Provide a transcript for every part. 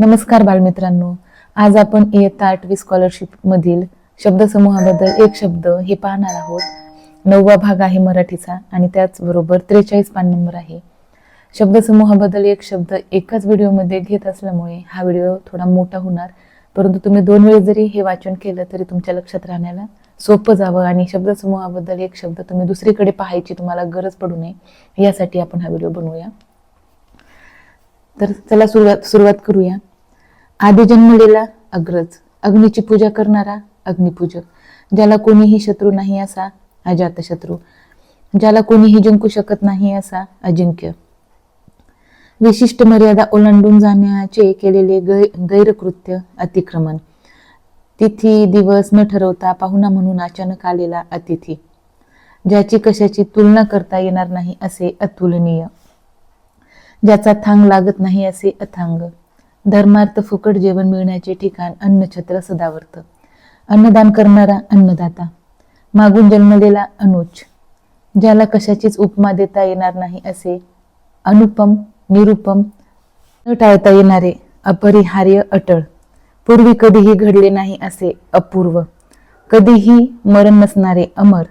नमस्कार बालमित्रांनो. आज आपण इयत्ता आठवी स्कॉलरशिपमधील शब्दसमूहाबद्दल एक शब्द हे पाहणार आहोत. नववा भाग आहे मराठीचा आणि त्याचबरोबर त्रेचाळीस पान नंबर आहे. शब्दसमूहाबद्दल एक शब्द एकाच व्हिडिओमध्ये घेत असल्यामुळे हा व्हिडिओ थोडा मोठा होणार. परंतु तुम्ही दोन वेळेस जरी हे वाचन केलं तरी तुमच्या लक्षात राहण्याला सोपं जावं आणि शब्दसमूहाबद्दल एक शब्द तुम्ही दुसरीकडे पाहायची तुम्हाला गरज पडू नये यासाठी आपण हा व्हिडिओ बनवूया. तर चला सुरुवात सुरुवात करूया. आधी जन्मलेला अग्रज अग्नीची पूजा करणारा अग्निपूजक ज्याला कोणीही शत्रू नाही असा अजातशत्रू ज्याला कोणीही जिंकू शकत नाही असा अजिंक्य. विशिष्ट मर्यादा ओलांडून जाण्याचे केलेले गै गैरकृत्य अतिक्रमण. तिथी दिवस न ठरवता पाहुणा म्हणून अचानक आलेला अतिथी ज्याची कशाची तुलना करता येणार नाही असे अतुलनीय ज्याचा थांग लागत नाही असे अथांग. धर्मार्थ फुकट जेवण मिळण्याचे ठिकाण अन्नछत्र सदावर्त. अन्नदान करणारा अन्नदाता. मागून जन्मलेला अनुज. ज्याला कशाचीच उपमा देता येणार नाही असे अनुपम निरुपम न टाळता येणारे अपरिहार्य अटळ. पूर्वी कधीही घडले नाही असे अपूर्व. कधीही मरण नसणारे अमर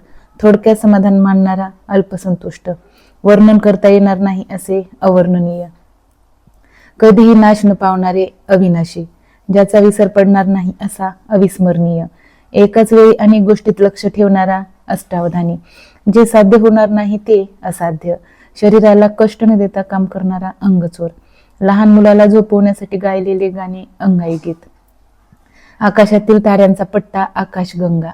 थोडक्यात समाधान मानणारा अल्पसंतुष्ट. वर्णन करता येणार नाही असे अवर्णनीय. कधीही नाश न पावणारे अविनाशी ज्याचा विसर पडणार नाही असा अविस्मरणीय. एकाच वेळी अनेक गोष्टीत लक्ष ठेवणारा अष्टावधानी. जे साध्य होणार नाही ते असाध्य. शरीराला कष्ट न देता काम करणारा अंगचोर. लहान मुलाला झोपवण्यासाठी गायलेले गाणे अंगाई गीत. आकाशातील ताऱ्यांचा पट्टा आकाशगंगा.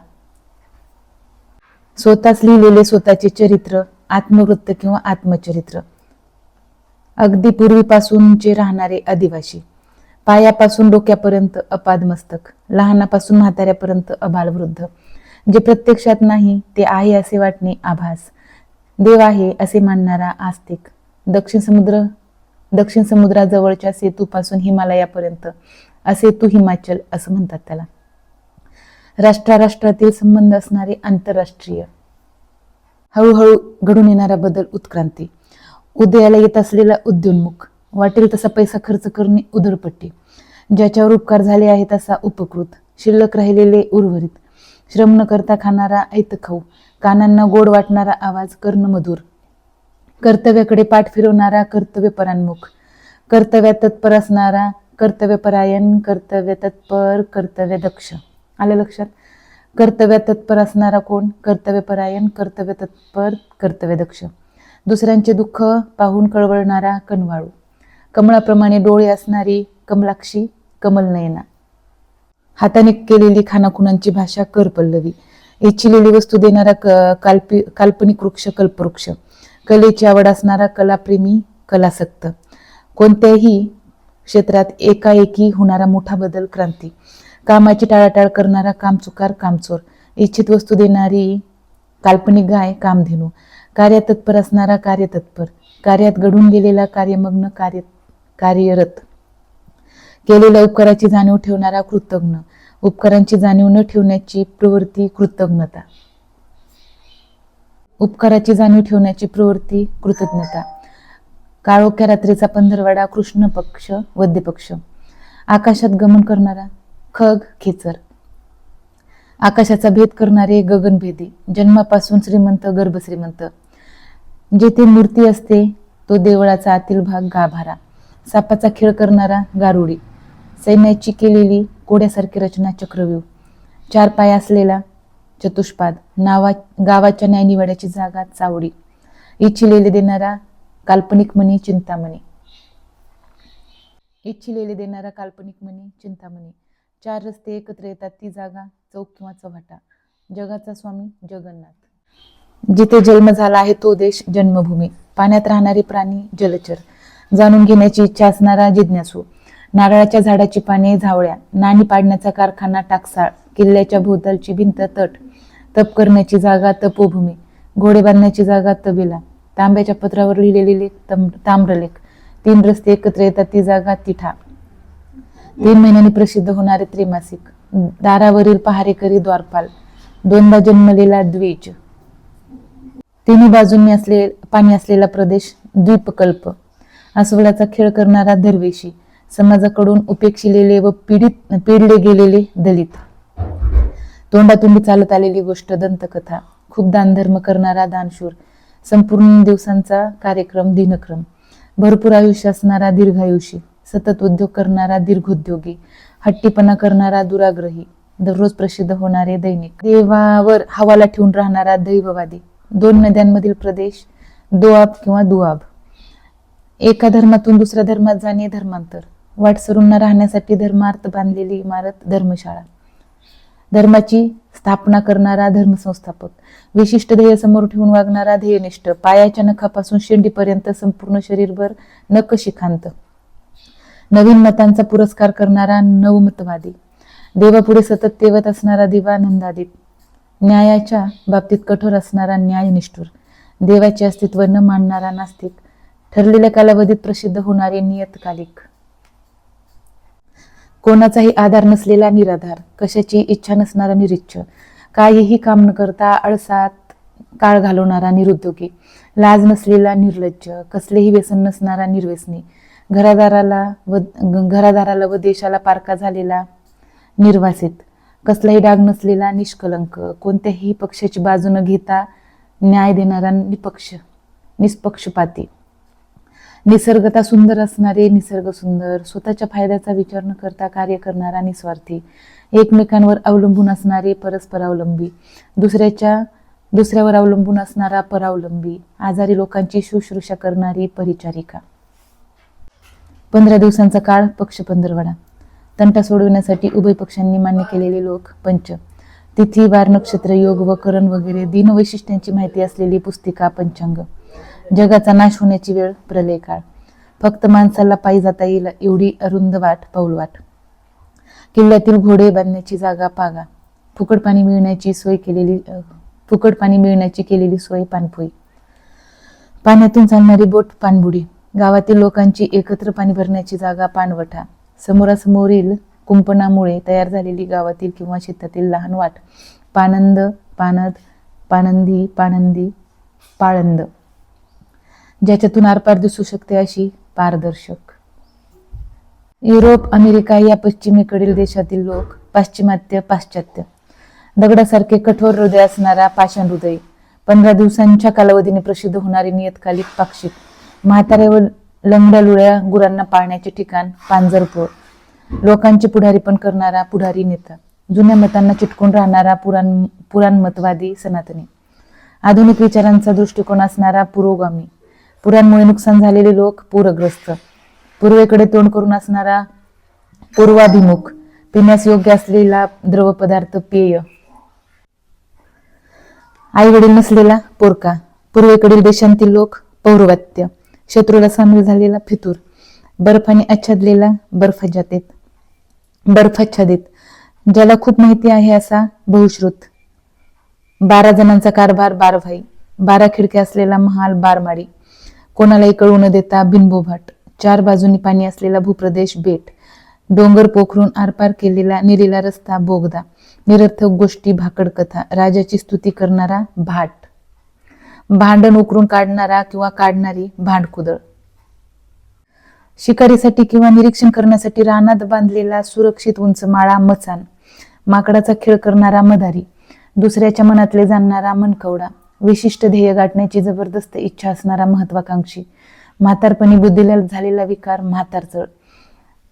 स्वतःच लिहिलेले स्वतःचे चरित्र आत्मवृत्त किंवा आत्मचरित्र. अगदी पूर्वीपासूनचे राहणारे आदिवासी. पायापासून डोक्यापर्यंत अपाद मस्तक लहानापासून म्हाताऱ्यापर्यंत अबालवृद्ध जे प्रत्यक्षात नाही ते आहे असे वाटणे आभास. देव आहे असे मानणारा आस्तिक. दक्षिण समुद्र दक्षिण समुद्राजवळच्या सेतूपासून हिमालयापर्यंत. असे तू हिमाचल असं म्हणतात त्याला. राष्ट्राराष्ट्रातील संबंध असणारे आंतरराष्ट्रीय. हळूहळू घडून येणारा बदल उत्क्रांती. उदयाला येत असलेला उद्योन्मुख. वाटेल तसा पैसा खर्च करणे उधळपट्टी. ज्याच्यावर उपकार झाले आहेत असा उपकृत. शिल्लक राहिलेले उर्वरित. श्रम न करता खाणारा ऐत खाऊ. कानांना गोड वाटणारा आवाज कर्णमधुर. कर्तव्याकडे पाठ फिरवणारा कर्तव्यपरान्मुख. कर्तव्यात तत्पर असणारा कर्तव्यपरायण कर्तव्य तत्पर कर्तव्य दक्ष. आलं लक्षात? कर्तव्यात तत्पर असणारा कोण? कर्तव्यपरायण कर्तव्य तत्पर कर्तव्य दक्ष. दुसऱ्यांचे दुःख पाहून कळवळणारा कनवाळू. कमळाप्रमाणे डोळे असणारी कमलाक्षी कमलनयना हाताने केलेली खानाखुणांची भाषा करपल्लवी. इच्छिलेली वस्तू देणारा क काल्पी काल्पनिक वृक्ष कल्पवृक्ष. कलेची आवड असणारा कलाप्रेमी कलासक्त. कोणत्याही क्षेत्रात एकाएकी होणारा मोठा बदल क्रांती. कामाची टाळाटाळ करणारा कामचुकार कामचोर. इच्छित वस्तू देणारी काल्पनिक गाय कामधेनू. कार्यतत्पर असणारा कार्यतत्पर कार्यात घडून गेलेला कार्यमग्न कार्य कार्यरत. केलेल्या उपकाराची जाणीव ठेवणारा कृतज्ञ उपकारांची जाणीव न ठेवण्याची प्रवृत्ती कृतज्ञता. उपकाराची जाणीव ठेवण्याची प्रवृत्ती कृतज्ञता. काळोख्या रात्रीचा पंधरवाडा कृष्ण पक्ष वद्य पक्ष. आकाशात गमन करणारा खग खेचर. आकाशाचा भेद करणारे गगनभेदी. जन्मापासून श्रीमंत गर्भश्रीमंत. जेथे मूर्ती असते तो देवळाचा आतील भाग गाभारा सापाचा खेळ करणारा गारुडी सैन्याची केलेली कोड्यासारखी रचना चक्रव्यूह चार पाय असलेला चतुष्पाद नावा गावाच्या न्यायनिवाड्याची जागा चावडी इच्छिलेले देणारा काल्पनिक मनी चिंतामणी. इच्छिलेले देणारा काल्पनिक मनी चिंतामणी. चार रस्ते एकत्र येतात ती जागा चौक किंवा चव्हाटा. जगाचा स्वामी जगन्नाथ. जिथे जन्म झाला आहे तो देश जन्मभूमी. पाण्यात राहणारे प्राणी जलचर. जाणून घेण्याची इच्छा असणारा जिज्ञासू. नारळाच्या झाडाची पाने झावळ्या. नाणी पाडण्याचा कारखाना टाकसाळ. किल्ल्याच्या भोवतालची भिंत तट. तप करण्याची जागा तपोभूमी. घोडे बांधण्याची जागा तबेला. तांब्याच्या पत्रावर लिहिलेले लेख ताम्रलेख. तीन रस्ते एकत्र येतात ती जागा तिठा. तीन महिन्यांनी प्रसिद्ध होणारे त्रैमासिक. दारावरील पहारेकरी द्वारपाल. दोनदा जन्मलेला द्विज. तिन्ही बाजूंनी असले पाणी असलेला प्रदेश द्वीपकल्प. अस्वलाचा खेळ करणारा दरवेशी समाजाकडून उपेक्षिलेले व पीडित पिडले गेलेले दलित. तोंडातोंडी चालत आलेली गोष्ट दंतकथा खूप दानधर्म करणारा दानशूर संपूर्ण दिवसांचा कार्यक्रम दिनक्रम. भरपूर आयुष्य असणारा दीर्घायुषी सतत उद्योग करणारा दीर्घोद्योगी हट्टीपणा करणारा दुराग्रही दररोज प्रसिद्ध होणारे दैनिक. देवावर हवाला ठेवून राहणारा दैववादी दोन नद्यांमधील प्रदेश दोआब किंवा दुआब. एका धर्मातून दुसऱ्या धर्मात जाणे धर्मांतर. वाटसरूंना राहण्यासाठी धर्मार्थ बांधलेली इमारत धर्मशाळा. धर्माची स्थापना करणारा धर्मसंस्थापक. विशिष्ट ध्येय समोर ठेवून वागणारा ध्येयनिष्ठ. पायाच्या नखापासून शेंडीपर्यंत संपूर्ण शरीरभर नख शिखांत. नवीन मतांचा पुरस्कार करणारा नवमतवादी. देवापुढे सतत तेवत असणारा दिवा नंदादीप. न्यायाच्या बाबतीत कठोर असणारा न्यायनिष्ठूर देवाचे अस्तित्व न मानणारा नास्तिक ठरलेल्या कालावधीत प्रसिद्ध होणारे नियतकालिक. कोणाचाही आधार नसलेला निराधार कशाची इच्छा नसणारा निरिच्छ काहीही काम न करता अळसात काळ घालवणारा निरुद्योगी लाज नसलेला निर्लज्ज कसलेही व्यसन नसणारा निर्व्यसनी घरादाराला व घरादाराला व देशाला पारका झालेला निर्वासित कसलाही डाग नसलेला निष्कलंक कोणत्याही पक्षाची बाजू न घेता न्याय देणारा निपक्ष निष्पक्षपाती. निसर्गता सुंदर असणारे निसर्ग सुंदर स्वतःच्या फायद्याचा विचार न करता कार्य करणारा निस्वार्थी एकमेकांवर अवलंबून असणारे परस्परावलंबी दुसऱ्याच्या दुसऱ्यावर अवलंबून असणारा परावलंबी आजारी लोकांची शुश्रूषा करणारी परिचारिका. पंधरा दिवसांचा काळ पक्ष पंधरवडा. तंटा सोडविण्यासाठी उभय पक्षांनी मान्य केलेले लोक पंच. तिथी वार नक्षत्र योग व करण वगैरे दिनवैशिष्ट्यांची माहिती असलेली पुस्तिका पंचांग. जगाचा नाश होण्याची वेळ प्रलय काळ. फक्त माणसाला पायी जाता येईल एवढी अरुंद वाट पाऊलवाट किल्ल्यातील घोडे बांधण्याची जागा पागा. फुकट पाणी मिळण्याची सोय केलेली फुकट पाणी मिळण्याची केलेली सोय पाणपोई पाण्यातून चालणारी बोट पाणबुडी गावातील लोकांची एकत्र पाणी भरण्याची जागा पाणवठा समोरासमोरील कुंपणामुळे तयार झालेली गावातील किंवा शेतातील लहान वाट. पानंद पानद पानंदी पानंदी पाळंद. ज्याच्यातून आरपार दिसू शकते अशी पारदर्शक. युरोप अमेरिका या पश्चिमेकडील देशातील लोक पाश्चिमात्य पाश्चात्य. दगडासारखे कठोर हृदय असणारा पाषाण हृदय. पंधरा दिवसांच्या कालावधीने प्रसिद्ध होणारे नियतकालिक पाक्षिक. म्हाताऱ्यावर व लंगड्यालुळ्या गुरांना पाळण्याचे ठिकाण पांजरपूर. लोकांचे पुढारी पण करणारा पुढारी नेता. जुन्या मतांना चिटकून राहणारा पुराण पुराणमतवादी सनातनी. आधुनिक विचारांचा दृष्टिकोन असणारा पुरोगामी. पुरांमुळे नुकसान झालेले लोक पूरग्रस्त. पूर्वेकडे तोंड करून असणारा पूर्वाभिमुख. पिण्यास योग्य असलेला द्रव पदार्थ पेय. आई वडील नसलेला पोरका. पूर्वेकडील देशांतील लोक पौर्वात्य. शत्रूला सामील झालेला फितूर. बर्फाने आच्छादलेला बर्फाच्छादित बर्फाच्छादित ज्याला खूप माहिती आहे असा बहुश्रुत. बारा जणांचा कारभार बारभाई. बारा खिडक्या असलेला महाल बारमाडी. कोणालाही कळू न देता बिनबोभाट. चार बाजूनी पाणी असलेला भूप्रदेश बेट. डोंगर पोखरून आरपार केलेला निरीला रस्ता बोगदा. निरर्थक गोष्टी भाकड कथा. राजाची स्तुती करणारा भाट. भांडण उकरून काढणारा किंवा काढणारी भांडकुदळ. शिकारीसाठी किंवा निरीक्षण करण्यासाठी रानात बांधलेला सुरक्षित उंच माळा मचान माकडाचा खेळ करणारा मधारी दुसऱ्याच्या मनातले जाणणारा मनकवडा विशिष्ट ध्येय गाठण्याची जबरदस्त इच्छा असणारा महत्वाकांक्षी म्हातारपणी बुद्धीला झालेला विकार म्हातारचळ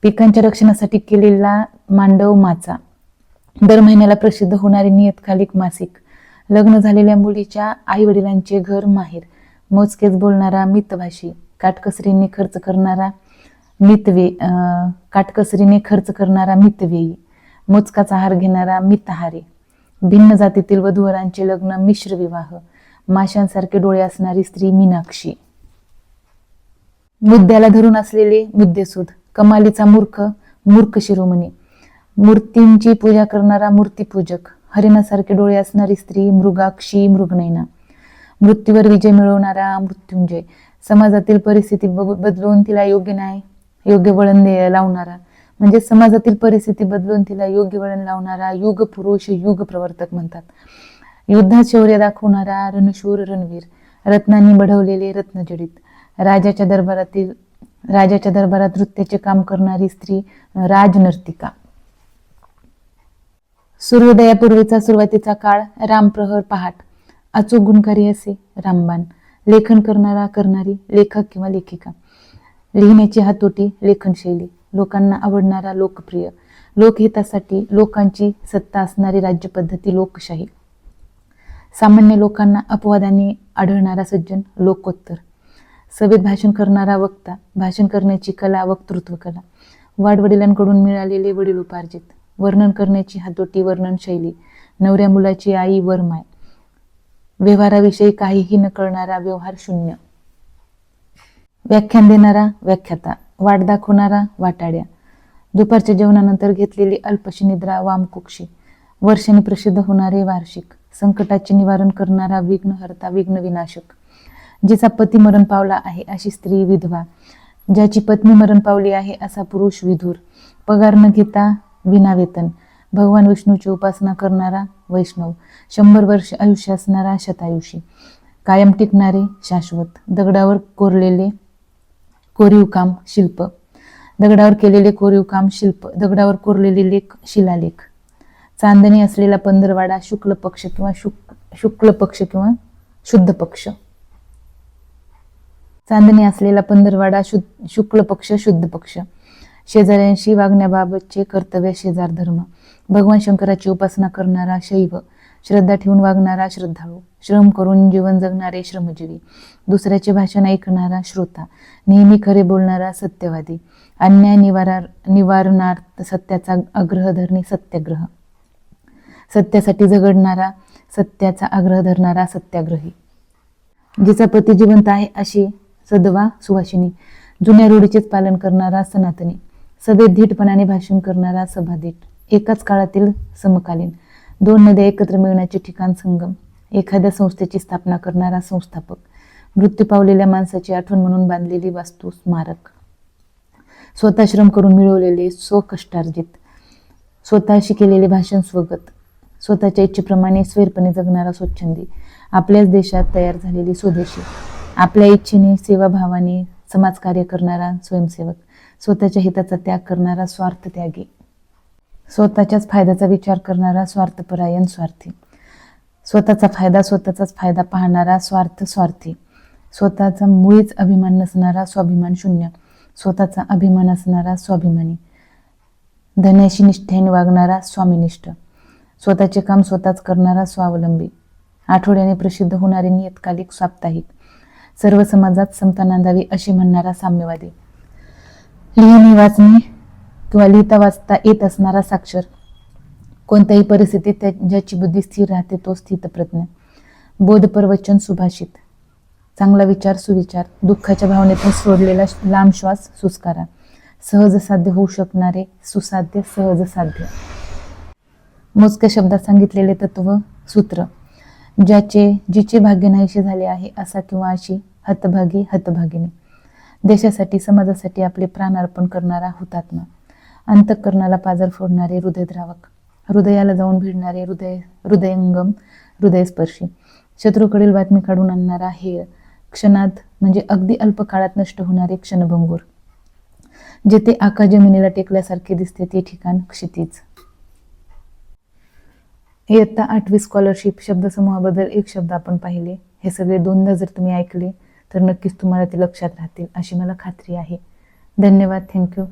पिकांच्या रक्षणासाठी केलेला मांडव माचा दर महिन्याला प्रसिद्ध होणारे नियतकालिक मासिक लग्न झालेल्या मुलीच्या आई वडिलांचे घर माहेर. मोजकेच बोलणारा मितभाषी काटकसरीने खर्च करणारा मितवे अं, काटकसरीने खर्च करणारा मितवेयी मोजकाचा आहार घेणारा मितहारी. भिन्न जातीतील वधूवरांचे लग्न मिश्र विवाह. माशांसारखे डोळे असणारी स्त्री मीनाक्षी. मुद्द्याला धरून असलेले मुद्देसूद. कमालीचा मूर्ख मूर्ख शिरोमणी. मूर्तींची पूजा करणारा मूर्तीपूजक. हरिणासारखे डोळे असणारी स्त्री मृगाक्षी मृगनयना. मृत्यूवर विजय मिळवणारा मृत्युंजय. समाजातील परिस्थिती बदलून तिला योग्य नाही योग्य वळण दे- लावणारा. म्हणजे समाजातील परिस्थिती बदलून तिला योग्य वळण लावणारा युग पुरुष युग प्रवर्तक म्हणतात. युद्धात शौर्य दाखवणारा रणशूर रणवीर. रत्नांनी बढवलेले रत्नजडित. राजाच्या दरबारातील राजाच्या दरबारात नृत्याचे काम करणारी स्त्री राजनर्तिका. सूर्योदयापूर्वीचा सुरुवातीचा काळ रामप्रहर पहाट अचूक गुणकारी असे रामबाण लेखन करणारा करणारी लेखक किंवा लेखिका. लिहिण्याची हातोटी लेखनशैली लोकांना आवडणारा लोकप्रिय. लोकहितासाठी लोकांची सत्ता असणारी राज्यपद्धती लोकशाही. सामान्य लोकांना अपवादाने आढळणारा सज्जन लोकोत्तर. सभेत भाषण करणारा वक्ता भाषण करण्याची कला वक्तृत्व कला. वाडवडिलांकडून मिळालेले वडील उपार्जित वर्णन करण्याची हातोटी वर्णन शैली. नवऱ्या मुलाची आई वरमाय व्यवहाराविषयी काहीही न कळणारा व्यवहार शून्य. व्याख्यान देणारा व्याख्याता. वाट दाखवणारा वाटाड्या. दुपारच्या जेवणानंतर घेतलेली अल्पशी निद्रा वामकुक्षी. वर्षाने प्रसिद्ध होणारे वार्षिक. संकटाचे निवारण करणारा विघ्नहर्ता विघ्न विनाशक जिचा पती मरण पावला आहे अशी स्त्री विधवा. ज्याची पत्नी मरण पावली आहे असा पुरुष विधूर. पगार न घेता विनावेतन. भगवान विष्णूची उपासना करणारा वैष्णव शंभर वर्ष आयुष्य असणारा शतायुषी. कायम टिकणारे शाश्वत दगडावर कोरलेले कोरीव काम शिल्प. दगडावर केलेले कोरीव काम शिल्प दगडावर कोरलेले लेख शिलालेख. चांदणी असलेला पंधरवाडा शुक्ल पक्ष किंवा शुक शुक्ल पक्ष किंवा शुद्ध पक्ष. चांदणी असलेला पंधरवाडा शुद्ध शुक्ल पक्ष शुद्ध पक्ष. शेजाऱ्यांशी वागण्याबाबतचे कर्तव्य शेजार धर्म. भगवान शंकराची उपासना करणारा शैव श्रद्धा ठेवून वागणारा श्रद्धाळू श्रम करून जीवन जगणारे श्रमजीवी दुसऱ्याचे भाषण ऐकणारा श्रोता नेहमी खरे बोलणारा सत्यवादी अन्याय निवार निवारणार्थ सत्याचा आग्रह धरणे सत्याग्रह. सत्यासाठी झगडणारा सत्याचा आग्रह धरणारा सत्याग्रही. जिचा पती जिवंत आहे अशी सदवा सुवासिनी जुन्या रूढीचेच पालन करणारा सनातनी सभेत धीटपणाने भाषण करणारा सभाधीट एकाच काळातील समकालीन दोन नद्या एकत्र मिळण्याचे ठिकाण संगम एखाद्या संस्थेची स्थापना करणारा संस्थापक मृत्यू पावलेल्या माणसाची आठवण म्हणून बांधलेली वास्तू स्मारक. स्वतः श्रम करून मिळवलेले स्वकष्टार्जित स्वतःशी केलेले भाषण स्वगत स्वतःच्या इच्छेप्रमाणे स्वेरपणे जगणारा स्वच्छंदी आपल्याच देशात तयार झालेली स्वदेशी आपल्या इच्छेने सेवाभावाने समाजकार्य करणारा स्वयंसेवक स्वतःच्या हिताचा त्याग करणारा स्वार्थ त्यागी. स्वतःच्याच फायद्याचा विचार करणारा स्वार्थपरायण स्वार्थी. स्वतःचा फायदा स्वतःचाच फायदा पाहणारा स्वार्थ स्वार्थी. स्वतःचा मुळीच अभिमान नसणारा स्वाभिमान शून्य. स्वतःचा अभिमान असणारा स्वाभिमानी. धन्याशी निष्ठेने वागणारा स्वामीनिष्ठ. स्वतःचे काम स्वतःच करणारा स्वावलंबी. आठवड्याने प्रसिद्ध होणारे नियतकालिक साप्ताहिक. सर्व समाजात समता नांदावी असे म्हणणारा साम्यवादी. लिहिणे वाचणे किंवा लिहिता वाचता येत असणारा साक्षर. कोणत्याही परिस्थितीत त्या ज्याची बुद्धी स्थिर राहते तो स्थितप्रज्ञ. बोधप्रवचन सुभाषित. चांगला विचार सुविचार. दुःखाच्या भावनेतून सोडलेला लांब श्वास सुस्कारा. सहज साध्य होऊ शकणारे सुसाध्य सहज साध्य. मोजक्या शब्दात सांगितलेले तत्व सूत्र. ज्याचे जिचे भाग्य नाहीशी झाले आहे असा किंवा अशी हतभागी हतभागिनी. देशासाठी समाजासाठी आपले प्राण अर्पण करणारा हुतात्मा. अंतःकरणाला पाजर फोडणारे हृदयद्रावक. हृदयाला जाऊन भिडणारे हृदय हृदयंगम हृदयस्पर्शी. शत्रूकडील बातमी काढून आणणारा हे क्षणात म्हणजे अगदी अल्प काळात नष्ट होणारे क्षणभंगूर. जेथे आकाश जमिनीला टेकल्यासारखे दिसते ते ठिकाण क्षितिज. इयत्ता आठवी स्कॉलरशिप शब्दसमूहाबद्दल एक शब्द आपण पाहिले. हे सगळे दोनदा जर तुम्ही ऐकले तर नक्कीच तुम्हाला ते लक्षात राहतील अशी मला खात्री आहे. धन्यवाद. थँक्यू